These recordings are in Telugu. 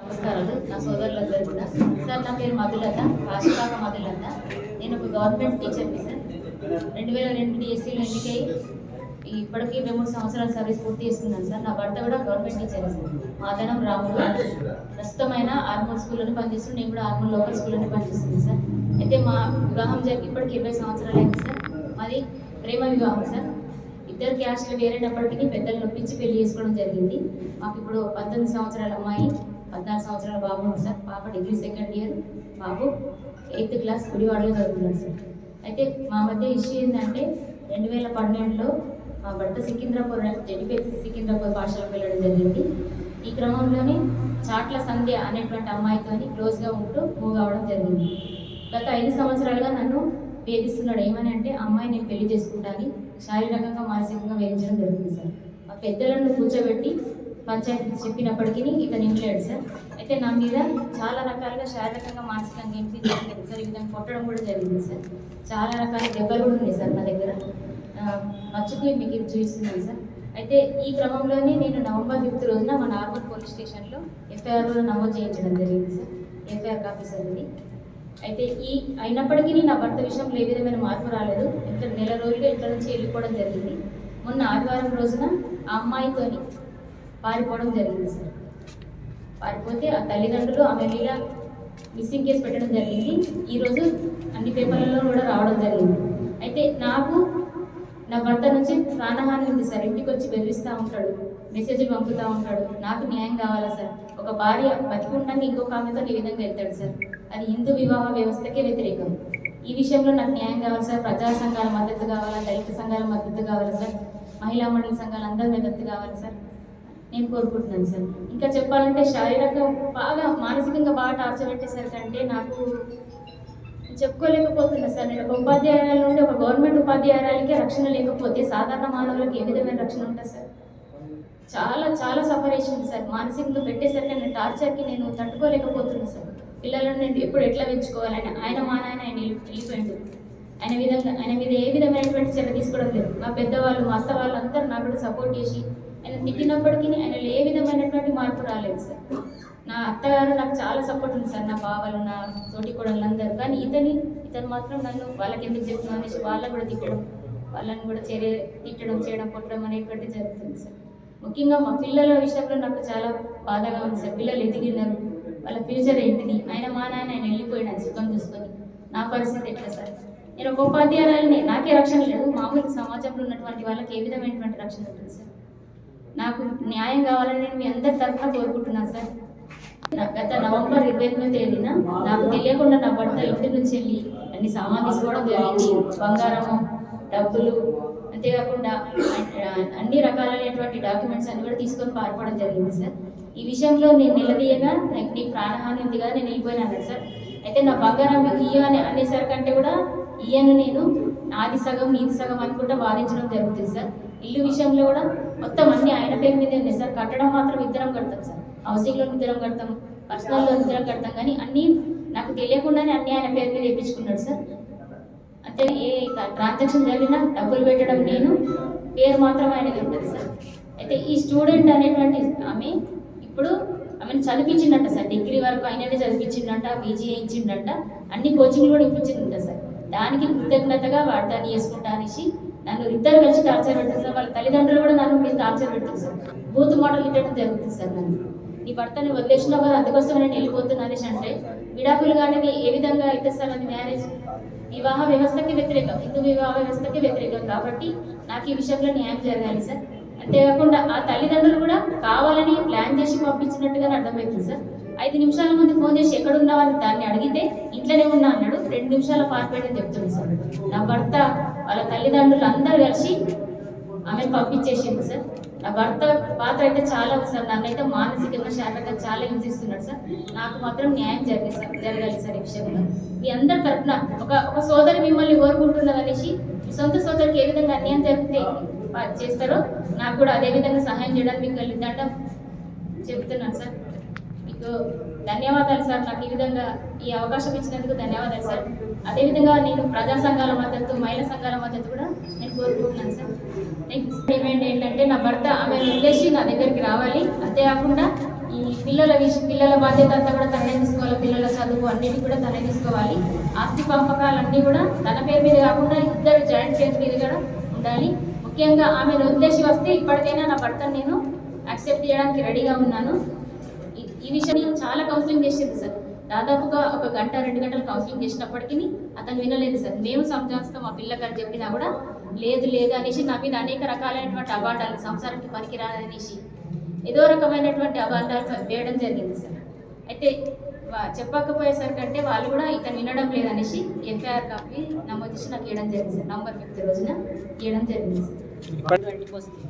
నమస్కారాలు. నా సోదరులందరూ కూడా. సార్ నా పేరు మధులత. రాష్ట్రాక మధులత. నేను ఒక గవర్నమెంట్ టీచర్ని సార్. రెండు వేల రెండు డిఎస్సీలో ఎన్నికై ఇప్పటికీ మేము మూడు సంవత్సరాల సర్వీస్ పూర్తి చేస్తున్నాను సార్. నా భర్త కూడా గవర్నమెంట్ టీచర్ సార్. మాదనం రాముడు. ప్రస్తుతమైన ఆర్మూర్ స్కూల్లోనే పనిచేస్తుంది నేను కూడా ఆర్మూర్ లోకల్ స్కూల్లోనే పనిచేస్తుంది సార్. అయితే మా వివాహం జరిగి ఇప్పటికి ఇరవై సంవత్సరాలు అయింది సార్. మాది ప్రేమ వివాహం సార్. ఇద్దరు క్యాస్ట్లు వేరేటప్పటికీ పెద్దలు నొప్పించి పెళ్ళి చేసుకోవడం జరిగింది. మాకు ఇప్పుడు పంతొమ్మిది సంవత్సరాల అమ్మాయి పద్నాలుగు సంవత్సరాల బాబు ఉంది సార్. పాప డిగ్రీ సెకండ్ ఇయర్. బాబు ఎయిత్ క్లాస్ గుడివాడలో చదువుతున్నాడు సార్. అయితే మా మధ్య ఇష్యూ ఏంటంటే రెండు వేల పన్నెండులో మా భర్త సికింద్రాపూర్ జడిపేసి సికింద్రాపూర్ పాఠశాలకు వెళ్ళడం జరిగింది. ఈ క్రమంలోనే చాట్ల సంధ్య అనేటువంటి అమ్మాయితోని క్లోజ్గా ఉంటూ మూవ్ అవ్వడం జరిగింది. గత ఐదు సంవత్సరాలుగా నన్ను వేధిస్తున్నాడు ఏమని అంటే అమ్మాయి నేను పెళ్ళి చేసుకుంటాను. శారీరకంగా మానసికంగా వేధించడం జరుగుతుంది సార్. మా పెద్దలను కూర్చోబెట్టి పంచాయతీ చెప్పినప్పటికీ ఇతను ఇంట్లేడు సార్. అయితే నా మీద చాలా రకాలుగా శారీరకంగా మానసికంగా ఏం జరిగింది సార్. ఈ విధంగా కొట్టడం కూడా జరిగింది సార్. చాలా రకాల దెబ్బలు కూడా ఉన్నాయి సార్ నా దగ్గర. మర్చిపోయి మీకు ఇది చూపిస్తున్నాను సార్. అయితే ఈ క్రమంలోనే నేను నవంబర్ ఫిఫ్త్ రోజున మా నార్మల్ పోలీస్ స్టేషన్లో ఎఫ్ఐఆర్ నమోదు చేయించడం జరిగింది సార్. ఎఫ్ఐఆర్ కాపీస్ అనేది అయితే ఈ అయినప్పటికీ నా భర్త విషయంలో ఏ విధమైన మార్పు రాలేదు. ఇక్కడ నెల రోజులు ఇంట్లో నుంచి వెళ్ళిపోవడం జరిగింది. మొన్న ఆదివారం రోజున ఆ అమ్మాయితోని పారిపోవడం జరిగింది సార్. పారిపోతే ఆ తల్లిదండ్రులు ఆమె మీద మిస్సింగ్ కేసు పెట్టడం జరిగింది. ఈరోజు అన్ని పేపర్లలో కూడా రావడం జరిగింది. అయితే నాకు నా భర్త నుంచి ప్రాణహాని ఉంది సార్. ఇంటికి వచ్చి బెదిరిస్తూ ఉంటాడు. మెసేజ్లు పంపుతూ ఉంటాడు. నాకు న్యాయం కావాలా సార్? ఒక భార్య బతికుండగా ఇంకొక ఆమెతో ఈ విధంగా వెళ్తాడు సార్? అది హిందూ వివాహ వ్యవస్థకే వ్యతిరేకం. ఈ విషయంలో నాకు న్యాయం కావాలి సార్. ప్రజా సంఘాల మద్దతు కావాలా? దళిత సంఘాల మద్దతు కావాలి సార్? మహిళా మండలి సంఘాలు అందరి మద్దతు కావాలి సార్? నేను కోరుకుంటున్నాను సార్. ఇంకా చెప్పాలంటే శారీరక బాగా మానసికంగా బాగా టార్చర్ పెట్టేసరికి అంటే నాకు చెప్పుకోలేకపోతున్నా సార్. నేను ఒక ఉపాధ్యాయుల నుండి ఒక గవర్నమెంట్ ఉపాధ్యాయురాలకే రక్షణ లేకపోతే సాధారణ మానవులకు ఏ విధమైన రక్షణ ఉంటుంది సార్. చాలా చాలా సఫర్ చేసింది సార్. మానసికంగా పెట్టేసరికి నేను టార్చర్కి నేను తట్టుకోలేకపోతున్నా సార్. పిల్లలను నేను ఎప్పుడు ఎట్లా పెంచుకోవాలని ఆయన మా నాయన ఆయన వెళ్ళి- వెళ్ళిపోయిండు ఆయన విధంగా ఆయన మీద ఏ విధమైనటువంటి చర్య తీసుకోవడం లేదు. మా పెద్దవాళ్ళు మా అత్త వాళ్ళు అందరూ నాకు కూడా సపోర్ట్ చేసి ఆయన తిట్టినప్పటికీ ఆయన ఏ విధమైనటువంటి మార్పు రాలేదు సార్. నా అత్తగారు నాకు చాలా సపోర్ట్ ఉంది సార్. నా బావలు నా తోటి కోడళ్ళు అందరూ. కానీ ఇతని ఇతను మాత్రం నన్ను వాళ్ళకి ఎందుకు చెప్తున్నాను అనేసి వాళ్ళని కూడా తిట్టడం వాళ్ళని కూడా చర్య తిట్టడం చేయడం కొట్టడం అనేటువంటి జరుగుతుంది సార్. ముఖ్యంగా మా పిల్లల విషయంలో నాకు చాలా బాధగా ఉంది సార్. పిల్లలు ఎదిగినారు. వాళ్ళ ఫ్యూచర్ ఏంటిది ఆయన మా నాన్న ఆయన వెళ్ళిపోయాడు సుఖం చూసుకొని. నా పరిస్థితి ఎట్లా సార్? నేను ఒక ఉపాధ్యాయులని నాకే రక్షణ లేదు. మామూలు సమాజంలో ఉన్నటువంటి వాళ్ళకి ఏ విధమైనటువంటి రక్షణ ఉంటుంది సార్? నాకు న్యాయం కావాలని నేను మీ అందరి తరఫున కోరుకుంటున్నాను సార్. గత నవంబర్ ఇరవై ఎనిమిదో తేదీన నాకు తెలియకుండా నా భర్త ఇంటి నుంచి వెళ్ళి అన్ని సామాన్ తీసుకోవడం జరిగింది. బంగారము డబ్బులు అంతేకాకుండా అన్ని రకాలైనటువంటి డాక్యుమెంట్స్ అన్ని కూడా తీసుకొని పారిపోవడం జరిగింది సార్. ఈ విషయంలో నేను నిలదీయగా నాకు నీ ప్రాణహాని ఉంది కదా నేను వెళ్ళిపోయినా అన్నాడు సార్. అయితే నా బంగారం ఇయ్య అని అనేసరికంటే కూడా ఇయ్యను నేను. నాది సగం నీది సగం అనుకుంటా వాదించడం జరుగుతుంది సార్. ఇల్లు విషయంలో కూడా మొత్తం అన్ని ఆయన పేరు మీద ఉంది సార్. కట్టడం మాత్రం ఇద్దరం కడతాం సార్. హౌసింగ్ లోన్ ఇద్దరం కడతాం పర్సనల్ లోన్ ఇద్దరం కడతాం. కానీ అన్నీ నాకు తెలియకుండానే అన్ని ఆయన పేరు మీద వేయించుకున్నాడు సార్. అంటే ఏ ట్రాన్సాక్షన్ జరిగినా డబ్బులు పెట్టడం నేను పేరు మాత్రం ఆయనది ఉంటుంది సార్. అయితే ఈ స్టూడెంట్ అనేటువంటి ఆమె ఇప్పుడు ఆమెను చదివించిందంట సార్. డిగ్రీ వరకు ఆయననే చదివించిందంట పీజీ చేయించిండంట అన్ని కోచింగ్లు కూడా ఇప్పించిందంట సార్. దానికి కృతజ్ఞతగా వాడు చేసుకుంటా అనేసి నన్ను ఇద్దరు కలిసి టార్చర్ పెడతారు సార్. వాళ్ళ తల్లిదండ్రులు కూడా నన్ను మీరు టార్చర్ పెడతారు సార్. బూత్ మోడల్ ఇవ్వడం జరుగుతుంది సార్ నన్ను. నీ భర్తని వదిలేసినా కదా అందుకోసం నేను వెళ్ళిపోతున్నా అనేసి అంటే విడాకులు కానీ ఏ విధంగా అయితే సార్ అది మ్యారేజ్ వివాహ వ్యవస్థకి వ్యతిరేకం హిందూ వివాహ వ్యవస్థకి వ్యతిరేకం కాబట్టి నాకు ఈ విషయంలో న్యాయం జరగాలి సార్. అంతేకాకుండా ఆ తల్లిదండ్రులు కూడా కావాలని ప్లాన్ చేసి పంపించినట్టుగానే అర్థమవుతుంది సార్. ఐదు నిమిషాల ముందు ఫోన్ చేసి ఎక్కడ ఉన్నావని దాన్ని అడిగితే ఇంట్లోనే ఉన్నా అన్నాడు రెండు నిమిషాల పారిపోయడం చెప్తుంది సార్. నా భర్త వాళ్ళ తల్లిదండ్రులు అందరూ కలిసి ఆమె పంపించేసింది సార్. నా భర్త పాత్ర అయితే చాలా ఉంది సార్. నన్ను అయితే మానసికంగా శారీరకంగా చాలా హింసిస్తున్నాడు సార్. నాకు మాత్రం న్యాయం జరిగింది సార్ జరగాలి సార్ ఈ విషయంలో. మీ అందరి తరఫున ఒక ఒక సోదరి మిమ్మల్ని కోరుకుంటున్నదనేసి మీ సొంత సోదరికి ఏ విధంగా అన్యాయం జరిగితే చేస్తారో నాకు కూడా అదే విధంగా సహాయం చేయడానికి మీకు వెళ్ళిందంట చెప్తున్నాను సార్. మీకు ధన్యవాదాలు సార్. నాకు ఈ విధంగా ఈ అవకాశం ఇచ్చినందుకు ధన్యవాదాలు సార్. అదేవిధంగా నేను ప్రజా సంఘాల మద్దతు మహిళా సంఘాల మద్దతు కూడా నేను కోరుకుంటున్నాను సార్. నెక్స్ట్ డిమాండ్ ఏంటంటే నా భర్త ఆమె ఆమెను వదిలేసి నా దగ్గరికి రావాలి. అంతేకాకుండా ఈ పిల్లల విష పిల్లల బాధ్యత అంతా కూడా తనే తీసుకోవాలి. పిల్లల చదువు అన్నిటి కూడా తనే తీసుకోవాలి. ఆస్తి పంపకాలన్నీ కూడా తన పేరు మీద కాకుండా ఇద్దరు జాయింట్ పేరు మీద కూడా ఉండాలి. ముఖ్యంగా ఆమెను వదిలేసి వస్తే ఇప్పటికైనా నా భర్తను నేను యాక్సెప్ట్ చేయడానికి రెడీగా ఉన్నాను. ఈ- విషయం విషయం చాలా కౌన్సిలింగ్ చేసింది సార్. దాదాపుగా ఒక గంట రెండు గంటలు కౌన్సిలింగ్ చేసినప్పటికీ అతను వినలేదు సార్. మేము సమజాస్తాం మా పిల్లగారు చెప్పినా కూడా లేదు లేదు అనేసి నా మీద అనేక రకాలైనటువంటి అబాండాలు సంసారానికి పనికిరాదనేసి ఏదో రకమైనటువంటి అబాండాలు వేయడం జరిగింది సార్. అయితే చెప్పకపోయేసరికంటే వాళ్ళు కూడా ఇతను వినడం లేదనేసి ఎఫ్ఐఆర్ కాపీ నమోదు చేసి నాకు ఇవ్వడం జరిగింది సార్. నవంబర్ ఫిఫ్త్ రోజున ఇవ్వడం జరిగింది సార్.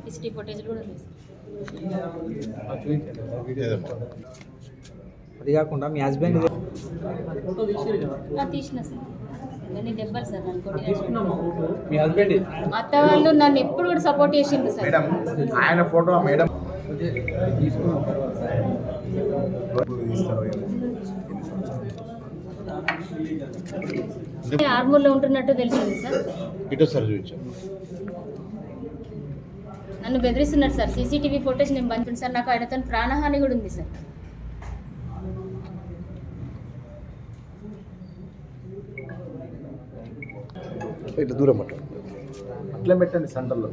హిస్టరీ ఫుటేజ్ కూడా ఉంది అది కాకుండా మీ హస్బెండ్ తీసిన సార్. సార్ నన్ను అత్త వాళ్ళు నన్ను ఎప్పుడు కూడా సపోర్ట్ చేసిండ్రు సార్. మేడం ఆయన ఫోటో మేడం ఆర్మూర్లో ఉంటున్నట్టు తెలిసింది సార్. ఇటు సార్ నన్ను బెదిరిస్తున్నారు సార్. సీసీటీవీ ఫోటోస్ నేను పంపించాను సార్. నాకు ఆయనతో ప్రాణహాని కూడా ఉంది సార్. ఇట్లా దూరం పట్టు అట్లే పెట్టండి సెంటర్లో.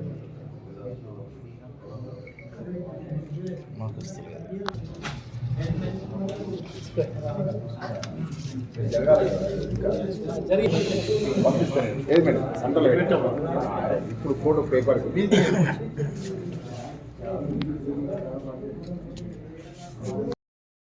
పంపిస్తాను ఏది మేడం? సెంటర్లో పెట్టాము ఇప్పుడు ఫోటో పేపర్